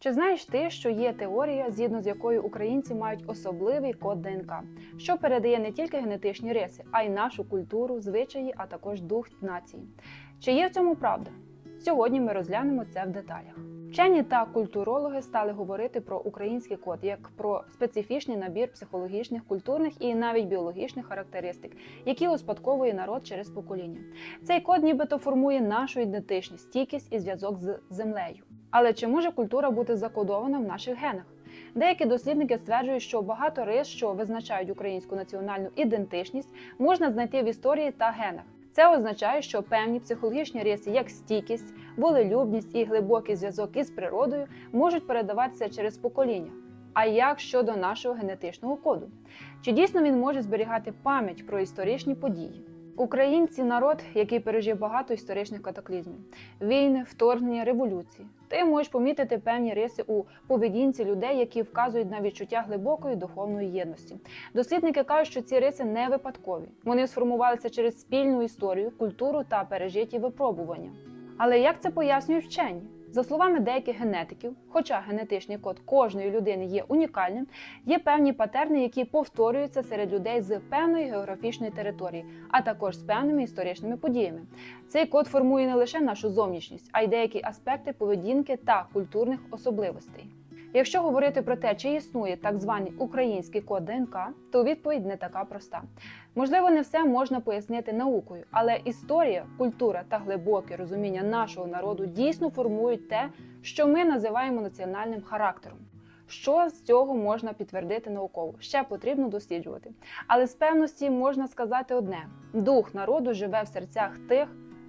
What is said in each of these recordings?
Чи знаєш ти, що є теорія, згідно з якою українці мають особливий код ДНК, що передає не тільки генетичні риси, а й нашу культуру, звичаї, а також дух нації? Чи є в цьому правда? Сьогодні ми розглянемо це в деталях. Вчені та культурологи стали говорити про український код як про специфічний набір психологічних, культурних і навіть біологічних характеристик, які успадковує народ через покоління. Цей код нібито формує нашу ідентичність, стійкість і зв'язок з землею. Але чи може культура бути закодована в наших генах? Деякі дослідники стверджують, що багато рис, що визначають українську національну ідентичність, можна знайти в історії та генах. Це означає, що певні психологічні риси, як стійкість, волелюбність і глибокий зв'язок із природою, можуть передаватися через покоління. А як щодо нашого генетичного коду? Чи дійсно він може зберігати пам'ять про історичні події? Українці народ, який пережив багато історичних катаклізмів: війни, вторгнення, революції. Ти можеш помітити певні риси у поведінці людей, які вказують на відчуття глибокої духовної єдності. Дослідники кажуть, що ці риси не випадкові. Вони сформувалися через спільну історію, культуру та пережиті випробування. Але як це пояснюють вчені? За словами деяких генетиків, хоча генетичний код кожної людини є унікальним, є певні патерни, які повторюються серед людей з певної географічної території, а також з певними історичними подіями. Цей код формує не лише нашу зовнішність, а й деякі аспекти поведінки та культурних особливостей. Якщо говорити про те, чи існує так званий український код ДНК, то відповідь не така проста. Можливо, не все можна пояснити наукою, але історія, культура та глибоке розуміння нашого народу дійсно формують те, що ми називаємо національним характером. Що з цього можна підтвердити науково? Ще потрібно досліджувати. Але з певності можна сказати одне: дух народу живе в серцях тих,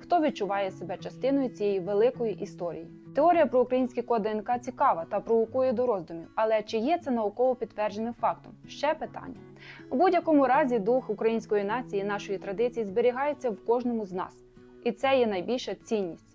хто відчуває себе частиною цієї великої історії. Теорія про український код ДНК цікава та провокує до роздумів, але чи є це науково підтвердженим фактом? Ще питання. У будь-якому разі дух української нації, нашої традиції зберігається в кожному з нас, і це є найбільша цінність.